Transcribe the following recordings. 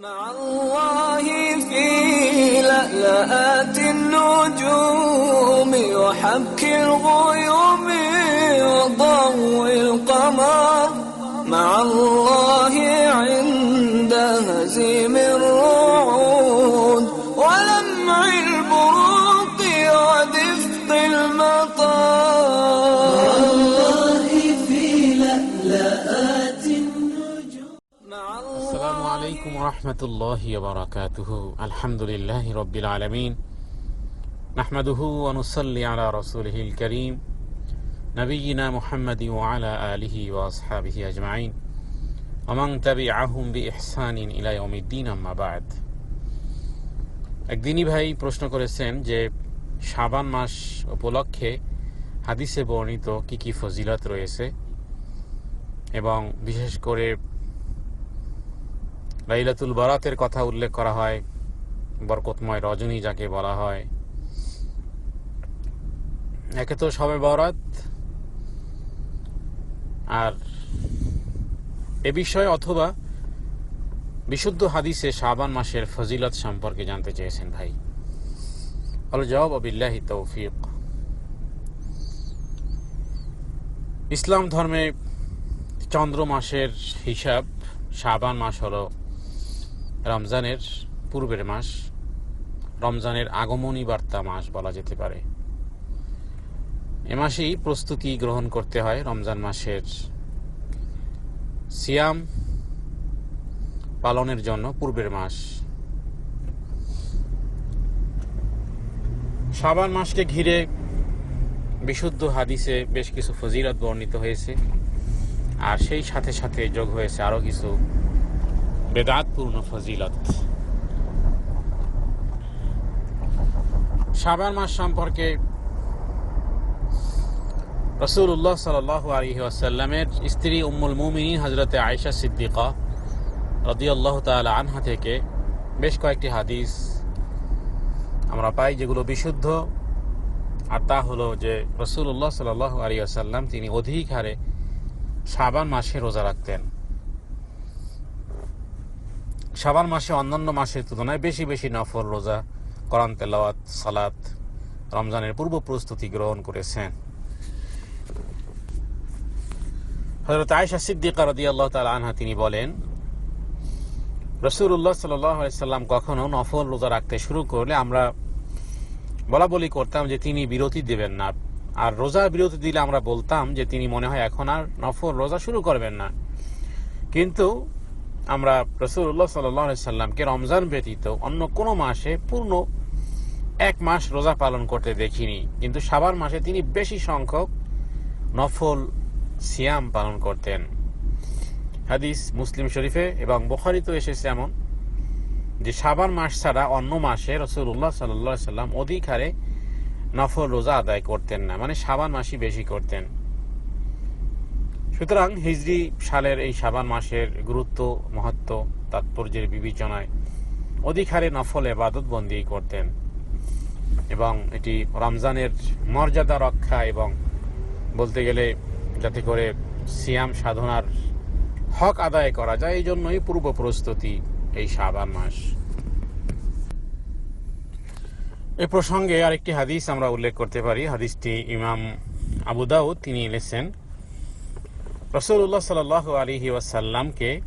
مع الله في لألآت النجوم وحبك الغيوم وضوء القمر. مع الله রহমতুল্লাহ বারাকাতুহু। আলহামদুলিল্লাহ রব্বিল আলমিন। নাহমাদুহু অনুসল্লি আলা রসুলহিল করিম। নবীনা মুহাম্মদি ওয়ালা আলিহি ওয়াসহাবিহি আজমাইন। অমং আহম বি ইহসানিন আম্মাবাদ একদিনই ভাই প্রশ্ন করেছেন যে, শাবান মাস উপলক্ষে হাদিসে বর্ণিত কি কি ফজিলত রয়েছে? এবং বিশেষ করে লাইলাতুল বারাতের কথা উল্লেখ করা হয়, বরকতময় রজনী যাকে বলা হয়। একে তো সবে বরাত। আর এ বিষয়ে অথবা বিশুদ্ধ হাদিসে শাবান মাসের ফজিলত সম্পর্কে জানতে চেয়েছেন ভাই। হল জবাব আবিল্লাহি তৌফিক। ইসলাম ধর্মে চন্দ্র মাসের হিসাব শাবান মাস হলো রমজানের পূর্বের মাস, রমজানের আগমনী বার্তা মাস বলা যেতে পারে। এ মাসেই প্রস্তুতি গ্রহণ করতে হয় রমজান মাসের সিয়াম পালনের জন্য পূর্বের মাস। শাবান মাসকে ঘিরে বিশুদ্ধ হাদিসে বেশ কিছু ফজিলত বর্ণিত হয়েছে, আর সেই সাথে সাথে যোগ হয়েছে আরও কিছু বেদাতপূর্ণ ফজিলত। সাবান মাস সম্পর্কে রসুল্লাহ সাল আলী আসাল্লামের স্ত্রী উম্মুল মুমিনী হজরতে আয়সা সিদ্দিকা রদিয়াল্লাহ তালা আনহা থেকে বেশ কয়েকটি হাদিস আমরা পাই যেগুলো বিশুদ্ধ, আর তা হলো যে রসুল্লাহ সাল আলী আসাল্লাম তিনি অধিক হারে সাবান মাসে রোজা রাখতেন। শাবান মাসে অন্যান্য মাসের তুলনায় বেশি বেশি নফর রোজা করান তেলাওয়াত, সালাত, রমজানের পূর্ব প্রস্তুতি গ্রহণ করেছেন। হজরত আয়সা সিদ্দিকা রদি আল্লাহ তালা আনহা তিনি বলেন রসুল্লাহ সাল্লাম কখনো নফল রোজা রাখতে শুরু করলে আমরা বলা বলি করতাম যে তিনি বিরতি দেবেন না। আর রোজা বিরতি দিলে আমরা বলতাম যে তিনি মনে হয় এখন আর নফল রোজা শুরু করবেন না। কিন্তু আমরা রসুল্লাহ সাল্লামকে রমজান ব্যতীত অন্য কোনো মাসে পূর্ণ এক মাস রোজা পালন করতে দেখিনি। কিন্তু সাবার মাসে তিনি বেশি সংখ্যক নফল সিয়াম পালন করতেন। হাদিস মুসলিম শরীফে এবং বোখারিতে এসেছে এমন যে সাবান মাস ছাড়া অন্য মাসে রসুল্লাহ সাল্লাহ সাল্লাম অধিক হারে নফল রোজা আদায় করতেন না মানে সাবান মাসই বেশি করতেন। সুতরাং হিজরি সালের এই সাবান মাসের গুরুত্ব, মহত্ব, তাৎপর্যের বিবেচনায় অধিক হারে নফল এবাদত বন্দি করতেন এবং এটি রমজানের মর্যাদা রক্ষা এবং বলতে গেলে যাতে করে সিয়াম সাধনার হক আদায় করা যায়, এই জন্যই পূর্ব প্রস্তুতি এই সাবান মাস। এ প্রসঙ্গে আরেকটি হাদিস আমরা উল্লেখ করতে পারি। হাদিসটি ইমাম আবু তিনি এনেছেন রসুল্লাহ সাল আলিহি ওয়াসাল্লামকে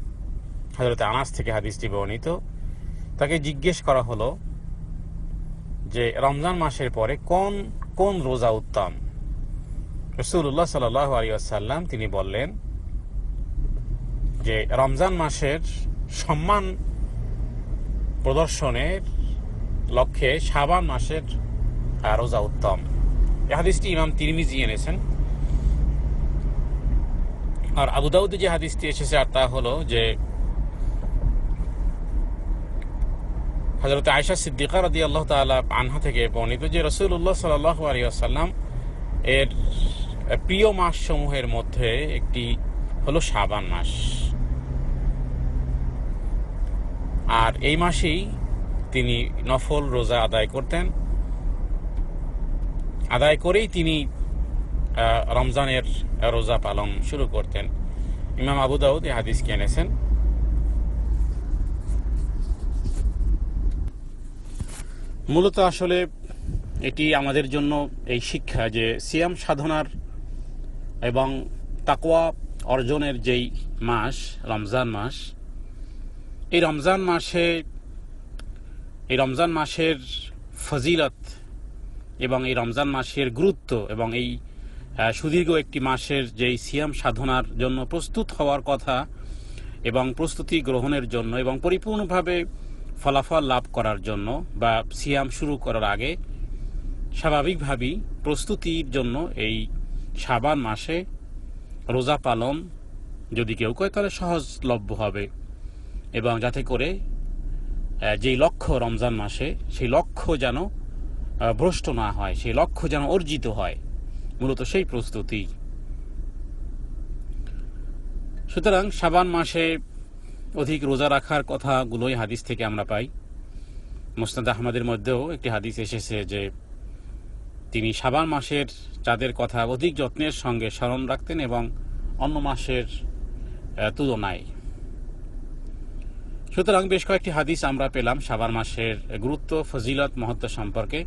হজরত আনাস থেকে হাদিসটি বর্ণিত। তাকে জিজ্ঞেস করা হলো যে, রমজান মাসের পরে কোন কোন রোজা উত্তম? রসুল্লাহ সাল আলী আসাল্লাম তিনি বললেন যে, রমজান মাসের সম্মান প্রদর্শনের লক্ষ্যে সাবান মাসের রোজা উত্তম। এ হাদিসটি ইমাম তিরমিজি এনেছেন। আর আবুদাউদে যে হাদিসটি এসেছে, আর তা হলো যে হজরত আয়সা সিদ্দিকা রদি আল্লাহ তালা আনহা থেকে বর্ণিত যে রসুল্লাহ সাল আলী আসাল্লাম এর প্রিয় মাস সমূহের মধ্যে একটি হলো সাবান মাস। আর এই মাসেই তিনি নফল রোজা আদায় করতেন। আদায় করেই তিনি রমজানের রোজা পালন শুরু করতেন। ইমাম আবু দাউদ এই হাদিসকে এনেছেন। মূলত আসলে এটি আমাদের জন্য এই শিক্ষা যে সিয়াম সাধনার এবং তাকোয়া অর্জনের যেই মাস, রমজান মাস, এই রমজান মাসে এই রমজান মাসের ফজিলত এবং এই রমজান মাসের গুরুত্ব এবং এই সুদীর্ঘ একটি মাসের যেই সিয়াম সাধনার জন্য প্রস্তুত হওয়ার কথা এবং প্রস্তুতি গ্রহণের জন্য এবং পরিপূর্ণভাবে ফলাফল লাভ করার জন্য বা সিয়াম শুরু করার আগে স্বাভাবিকভাবেই প্রস্তুতির জন্য এই সাবান মাসে রোজা পালন যদি কেউ করে, তাহলে সহজলভ্য হবে। এবং যাতে করে যেই লক্ষ্য রমজান মাসে, সেই লক্ষ্য যেন ভ্রষ্ট না হয়, সেই লক্ষ্য যেন অর্জিত হয়। মূলত সেই প্রস্তুতি। সুতরাং সাবান মাসে অধিক রোজা রাখার কথাগুলোই হাদিস থেকে আমরা পাই। মোস্তাদ আহমদের মধ্যেও একটি হাদিস এসেছে যে, তিনি সাবান মাসের চাঁদের কথা অধিক যত্নের সঙ্গে স্মরণ রাখতেন এবং অন্য মাসের তুলনায়। সুতরাং বেশ কয়েকটি হাদিস আমরা পেলাম সাবান মাসের গুরুত্ব, ফজিলত, মহত্ব সম্পর্কে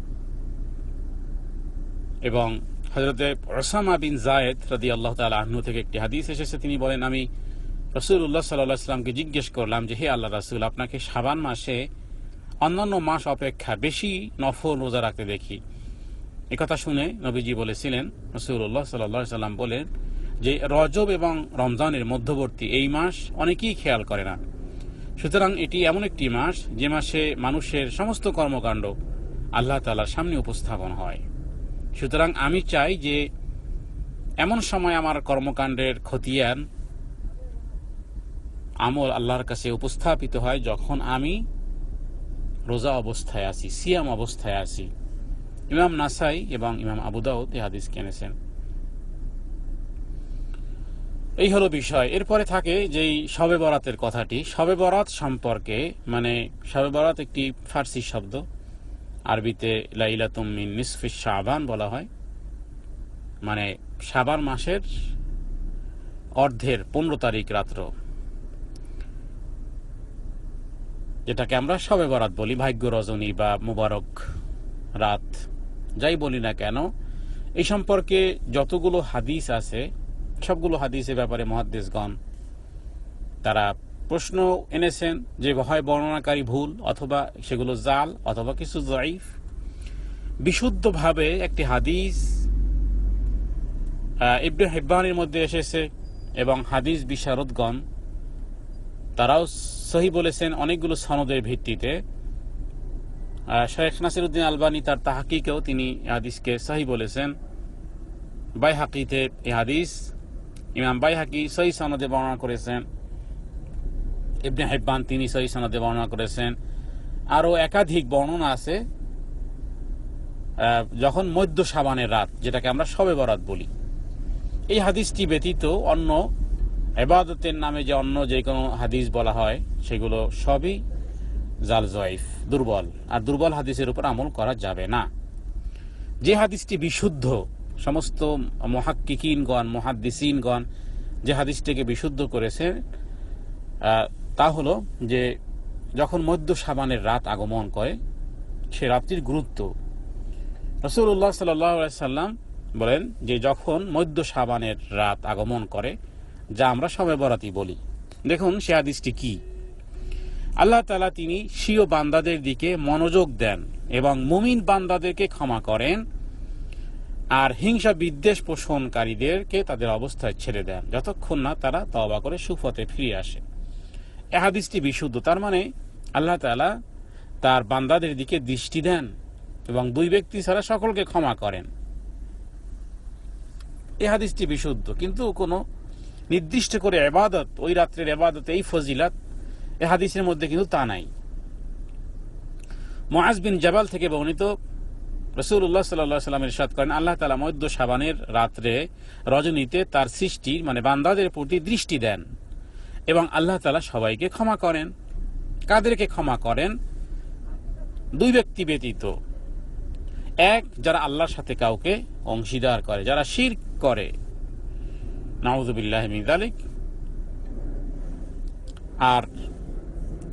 এবং হজরতে ওসামা বিন জায়েদ রাদি আল্লাহ তালা আহ্ন থেকে একটি হাদিস এসেছে। তিনি বলেন, আমি রসুল্লাহ সাল্লাহ সাল্লামকে জিজ্ঞেস করলাম যে, হে আল্লাহ রাসুল, আপনাকে সাবান মাসে অন্যান্য মাস অপেক্ষা বেশি নফল রোজা রাখতে দেখি। একথা শুনে নবীজি বলেছিলেন রসুল্লাহ সাল্লাহ সাল্লাম বলেন যে, রজব এবং রমজানের মধ্যবর্তী এই মাস অনেকেই খেয়াল করে না। সুতরাং এটি এমন একটি মাস যে মাসে মানুষের সমস্ত কর্মকাণ্ড আল্লাহ তালার সামনে উপস্থাপন হয়। সুতরাং আমি চাই যে এমন সময় আমার কর্মকাণ্ডের খতিয়ান, আমল আল্লাহর কাছে উপস্থাপিত হয় যখন আমি রোজা অবস্থায় আছি, সিয়াম অবস্থায় আছি। ইমাম নাসাই এবং ইমাম আবুদাউদ এই হাদিস কেনেছেন। এই হলো বিষয়। এরপরে থাকে যেই শবে বরাতের কথাটি। শবে বরাত সম্পর্কে মানে শবে বরাত একটি ফার্সি শব্দ। আরবিতে লাইলাতুম মিন নিসফি শাবান বলা হয়। মানে শাবান মাসের অর্ধের পনেরো তারিখ রাত্র। যেটাকে আমরা সবে বরাত বলি, ভাগ্য রজনী বা মুবারক রাত। যাই বলি না কেন, এই সম্পর্কে যতগুলো হাদিস আছে, সবগুলো হাদিসের ব্যাপারে মহাদ্দেশগণ তারা প্রশ্ন এনেছেন যে হয় বর্ণনাকারী ভুল অথবা সেগুলো জাল অথবা কিছু জয়ীফ। বিশুদ্ধভাবে একটি হাদিস ইবনে হেব্বানের মধ্যে এসেছে এবং হাদিস বিশারদগণ, তারাও সহি বলেছেন অনেকগুলো সনদের ভিত্তিতে। শেখ নাসিরুদ্দিন আলবানী তার তাহাকিকেও তিনি হাদিসকে সহি বলেছেন। বাই হাকিতে এই হাদিস, ইমাম বাই হাকি সহি সনদে বর্ণনা করেছেন। ইবনে হেব্বান তিনি সহি সনদে বর্ণনা করেছেন। আরও একাধিক বর্ণনা আছে যখন মধ্য সাবানের রাত, যেটাকে আমরা সবে বরাত বলি। এই হাদিসটি ব্যতীত অন্য এবাদতের নামে যে অন্য যে কোনো হাদিস বলা হয়, সেগুলো সবই জাল জয়ীফ, দুর্বল। আর দুর্বল হাদিসের উপর আমল করা যাবে না। যে হাদিসটি বিশুদ্ধ, সমস্ত মহাক্কিকিনগণ, মহাদ্দিসিনগণ যে হাদিসটিকে বিশুদ্ধ করেছে তা হলো যে, যখন মধ্য সাবানের রাত আগমন করে, সে রাত্রির গুরুত্ব। রসুল্লাহ সাল্লাম বলেন যে, যখন মধ্য সাবানের রাত আগমন করে, যা আমরা সবে বরাতি বলি। দেখুন, সে হাদিসটি কি? আল্লাহ তালা তিনি স্বীয় বান্দাদের দিকে মনোযোগ দেন এবং মুমিন বান্দাদেরকে ক্ষমা করেন আর হিংসা বিদ্বেষ পোষণকারীদেরকে তাদের অবস্থায় ছেড়ে দেন, যতক্ষণ না তারা তবা করে সুফতে ফিরে আসে। এ হাদিসটি বিশুদ্ধ। তার মানে আল্লাহ তালা তার বান্দাদের দিকে দৃষ্টি দেন এবং দুই ব্যক্তি ছাড়া সকলকে ক্ষমা করেন। এই হাদিসটি বিশুদ্ধ। কিন্তু কোনো নির্দিষ্ট করে এবাদত, ওই রাত্রের এবাদত, এই ফজিলাত এ হাদিসের মধ্যে কিন্তু তা নাই। মোয়াজ বিন জাবাল থেকে বর্ণিত রসুল্লাহ সাল্লাহ সাল্লামের সাদ করেন, আল্লাহ তালা মধ্য সাবানের রাত্রে রজনীতে তার সৃষ্টি মানে বান্দাদের প্রতি দৃষ্টি দেন। এবং আল্লাহ তালা সবাইকে ক্ষমা করেন। কাদেরকে ক্ষমা করেন? দুই ব্যক্তি ব্যতীত। এক, যারা আল্লাহর সাথে কাউকে অংশীদার করে, যারা শির করে। নাউজুবিল্লাহ মিদালিক আর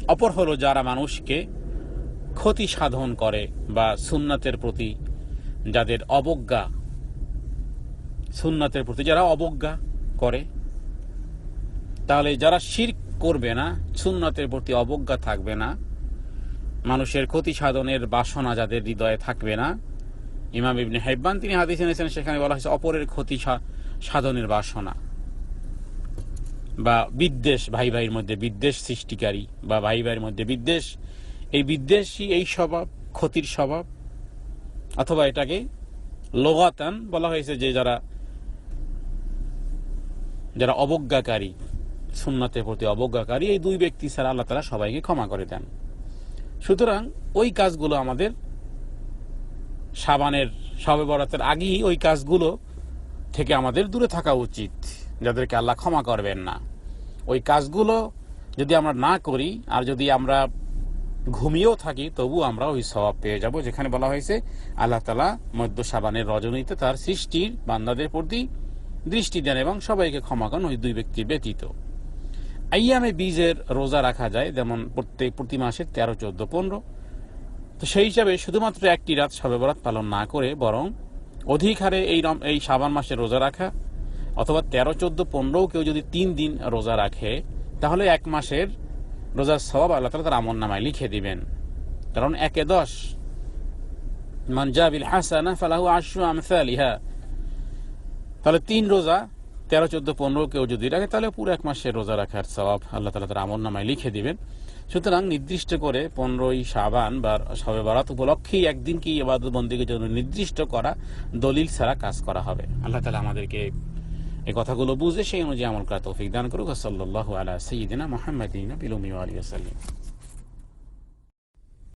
অপর হলো যারা মানুষকে ক্ষতি সাধন করে বা সুন্নাতের প্রতি যাদের অবজ্ঞা, সুন্নাতের প্রতি যারা অবজ্ঞা করে। তাহলে যারা শির করবে না, সুন্নাতের প্রতি অবজ্ঞা থাকবে না, মানুষের ক্ষতি সাধনের বাসনা যাদের হৃদয়ে থাকবে না, ইমাম ইবনে হেব্বান তিনি হাদিস এনেছেন, সেখানে বলা হয়েছে অপরের ক্ষতি সাধনের বাসনা বা বিদ্বেষ, ভাই ভাইয়ের মধ্যে বিদ্বেষ সৃষ্টিকারী বা ভাই ভাইয়ের মধ্যে বিদ্বেষ, এই বিদ্বেষই এই স্বভাব, ক্ষতির স্বভাব, অথবা এটাকে লোগাতান বলা হয়েছে যে যারা যারা অবজ্ঞাকারী সুন্নাতের প্রতি অবজ্ঞাকারী এই দুই ব্যক্তি ছাড়া আল্লাহ তালা সবাইকে ক্ষমা করে দেন। সুতরাং ওই কাজগুলো আমাদের সাবানের সবে বরাতের আগেই ওই কাজগুলো থেকে আমাদের দূরে থাকা উচিত, যাদেরকে আল্লাহ ক্ষমা করবেন না। ওই কাজগুলো যদি আমরা না করি, আর যদি আমরা ঘুমিয়েও থাকি তবু আমরা ওই স্বভাব পেয়ে যাব, যেখানে বলা হয়েছে, আল্লাহ তালা মধ্য সাবানের রজনীতে তার সৃষ্টির বান্দাদের প্রতি দৃষ্টি দেন এবং সবাইকে ক্ষমা করেন ওই দুই ব্যক্তি ব্যতীত। আইয়ামে বীজের রোজা রাখা যায়, যেমন প্রত্যেক, প্রতি মাসের তেরো, চোদ্দ, পনেরো। তো সেই হিসাবে শুধুমাত্র একটি রাত সবে বরাত পালন না করে বরং অধিক হারে এই এই সাবান মাসে রোজা রাখা অথবা তেরো, চোদ্দ, পনেরোও কেউ যদি তিন দিন রোজা রাখে, তাহলে এক মাসের রোজার সবাব আল্লাহ তালা তার আমন নামায় লিখে দিবেন। কারণ একে দশ মানজাবিল হাসানা ফালাহু আশু আমসালিহা তাহলে তিন রোজা তেরো, চোদ্দ, পনেরো কেউ যদি রাখে, তাহলে পুরো এক মাসের রোজা রাখার সবাব আল্লাহ তালা তার আমন নামায় লিখে দিবেন। সুতরাং নির্দিষ্ট করে পনেরোই সাবান বা সবে বারাত উপলক্ষেই একদিন কি এবাদত বন্দীকে জন্য নির্দিষ্ট করা দলিল ছাড়া কাজ করা হবে। আল্লাহ তালা আমাদেরকে এই কথাগুলো বুঝে সেই অনুযায়ী আমল করা তৌফিক দান করুক। সাল্লাহ আলা সঈদিনা মোহাম্মদিন বিলুমি আলী সাল্লাম।